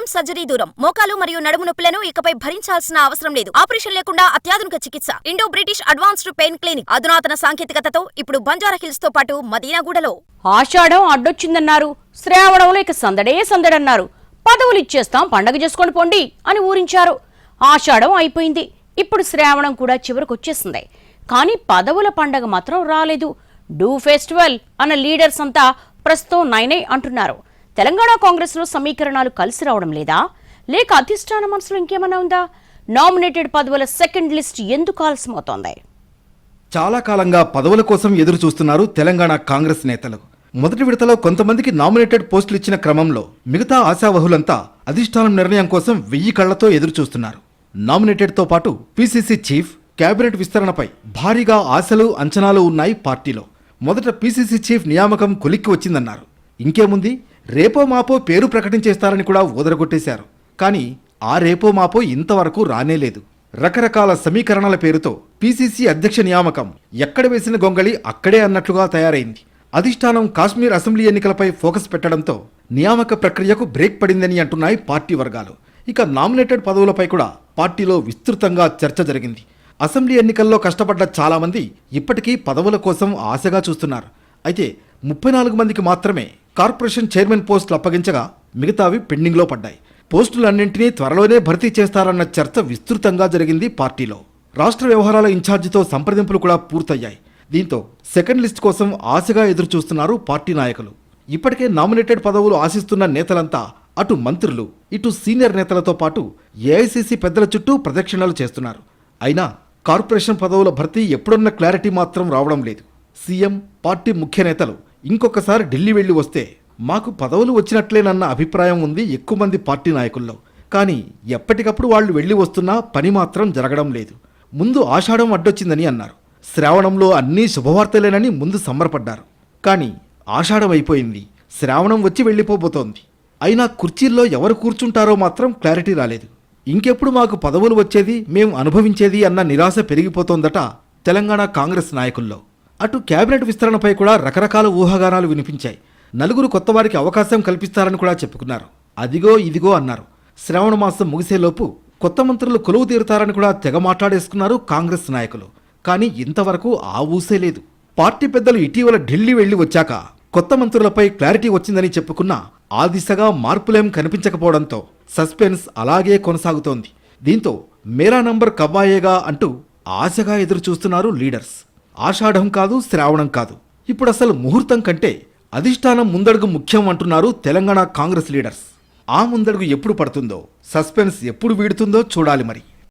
కాయం సర్జరీ దూరం. మోకాలు మరియు నడుము నొప్పులను ఇకపై భరించాల్సిన అవసరం లేదు. ఆపరేషన్ లేకుండా అత్యాధునిక చికిత్స. Indo British advanced pain clinic. అధునాతన సాంకేతికతతో ఇప్పుడు బంజారా హిల్స్తో పాటు మదీనాగూడలో. ఆషాఢం అడ్డొచ్చిందన్నారు. శ్రావణంలో ఇక సందడే సందడన్నారు. పదవులు ఇచ్చేస్తాం పండగ చేసుకొని పోండి అని ఊరించారు. ఆషాఢం అయిపోయింది. ఇప్పుడు శ్రావణం కూడా చివరికి వచ్చేసింది. కానీ పదవుల పండగ మాత్రం రాలేదు. డూ ఫెస్టివల్ అన్న లీడర్స్ అంతా ప్రస్తుతం నైనై అంటున్నారు. తెలంగాణ కాంగ్రెస్లో సమీకరణాలు కలిసి రావడం లేదా? లేక అధిష్టాన మనసులో ఇంకేమైనా ఉందా? నామినేటెడ్ పదవుల సెకండ్ లిస్ట్ ఎందుకు ఆలస్యమవుతోంది? చాలా కాలంగా పదవుల కోసం ఎదురు చూస్తున్నారు తెలంగాణ కాంగ్రెస్ నేతలు. మొదటి విడతలో కొంతమందికి నామినేటెడ్ పోస్టులు ఇచ్చిన క్రమంలో మిగతా ఆశావహులంతా అధిష్టానం నిర్ణయం కోసం వెయ్యి కళ్ళతో ఎదురు చూస్తున్నారు. నామినేటెడ్తో పాటు పీసీసీ చీఫ్ కేబినెట్ విస్తరణపై భారీగా ఆశలు అంచనాలు ఉన్నాయి పార్టీలో. మొదట పీసీసీ చీఫ్ నియామకం కొలిక్కి వచ్చిందన్నారు. ఇంకేముంది? రేపో మాపో పేరు ప్రకటించేస్తారని కూడా ఊదరగొట్టేశారు. కానీ ఆ రేపో మాపో ఇంతవరకు రానేలేదు రకరకాల సమీకరణల పేరుతో పీసీసీ అధ్యక్ష నియామకం ఎక్కడ వేసిన గొంగళి అక్కడే అన్నట్లుగా తయారైంది. అధిష్టానం కాశ్మీర్ అసెంబ్లీ ఎన్నికలపై ఫోకస్ పెట్టడంతో నియామక ప్రక్రియకు బ్రేక్ పడిందని అంటున్నాయి పార్టీ వర్గాలు. ఇక నామినేటెడ్ పదవులపై కూడా పార్టీలో విస్తృతంగా చర్చ జరిగింది. అసెంబ్లీ ఎన్నికల్లో కష్టపడ్డ చాలామంది ఇప్పటికీ పదవుల కోసం ఆశగా చూస్తున్నారు. అయితే ముప్పై నాలుగు మందికి మాత్రమే కార్పొరేషన్ చైర్మన్ పోస్టులు అప్పగించగా మిగతావి పెండింగ్లో పడ్డాయి. పోస్టులన్నింటినీ త్వరలోనే భర్తీ చేస్తారన్న చర్చ విస్తృతంగా జరిగింది పార్టీలో. రాష్ట్ర వ్యవహారాల ఇన్ఛార్జితో సంప్రదింపులు కూడా పూర్తయ్యాయి. దీంతో సెకండ్ లిస్ట్ కోసం ఆశగా ఎదురుచూస్తున్నారు పార్టీ నాయకులు. ఇప్పటికే నామినేటెడ్ పదవులు ఆశిస్తున్న నేతలంతా అటు మంత్రులు ఇటు సీనియర్ నేతలతో పాటు ఏఐసీసీ పెద్దల చుట్టూ ప్రదక్షిణలు చేస్తున్నారు. అయినా కార్పొరేషన్ పదవుల భర్తీ ఎప్పుడున్న క్లారిటీ మాత్రం రావడం లేదు. సీఎం పార్టీ ముఖ్య నేతలు ఇంకొకసారి ఢిల్లీ వెళ్ళి వస్తే మాకు పదవులు వచ్చినట్లేనన్న అభిప్రాయం ఉంది ఎక్కువ మంది పార్టీ నాయకుల్లో. కానీ ఎప్పటికప్పుడు వాళ్ళు వెళ్ళి వస్తున్నా పని మాత్రం జరగడం లేదు. ముందు ఆషాఢం అడ్డొచ్చిందని అన్నారు. శ్రావణంలో అన్నీ శుభవార్తలేనని ముందు సంబరపడ్డారు. కానీ ఆషాఢం అయిపోయింది. శ్రావణం వచ్చి వెళ్ళిపోబోతోంది. అయినా కుర్చీల్లో ఎవరు కూర్చుంటారో మాత్రం క్లారిటీ రాలేదు. ఇంకెప్పుడు మాకు పదవులు వచ్చేది మేము అనుభవించేది అన్న నిరాశ పెరిగిపోతోందట తెలంగాణ కాంగ్రెస్ నాయకుల్లో. అటు కేబినెట్ విస్తరణపై కూడా రకరకాల ఊహాగానాలు వినిపించాయి. నలుగురు కొత్తవారికి అవకాశం కల్పిస్తారని కూడా చెప్పుకున్నారు. అదిగో ఇదిగో అన్నారు. శ్రావణ మాసం ముగిసేలోపు కొత్త మంత్రులు కొలువు తీరుతారని కూడా తెగ మాట్లాడేసుకున్నారు కాంగ్రెస్ నాయకులు. కానీ ఇంతవరకు ఆ ఊసే లేదు. పార్టీ పెద్దలు ఇటీవల ఢిల్లీ వెళ్ళి వచ్చాక కొత్త మంత్రులపై క్లారిటీ వచ్చిందని చెప్పుకున్నా ఆ దిశగా మార్పులేం కనిపించకపోవడంతో సస్పెన్స్ అలాగే కొనసాగుతోంది. దీంతో మేరా నంబర్ కవ్వాయేగా అంటూ ఆశగా ఎదురు చూస్తున్నారు లీడర్స్. ఆషాఢం కాదు శ్రావణం కాదు. ఇప్పుడు అసలు ముహూర్తం కంటే అధిష్టానం ముందడుగు ముఖ్యం అంటున్నారు తెలంగాణ కాంగ్రెస్ లీడర్స్. ఆ ముందడుగు ఎప్పుడు పడుతుందో సస్పెన్స్ ఎప్పుడు వీడుతుందో చూడాలి మరి.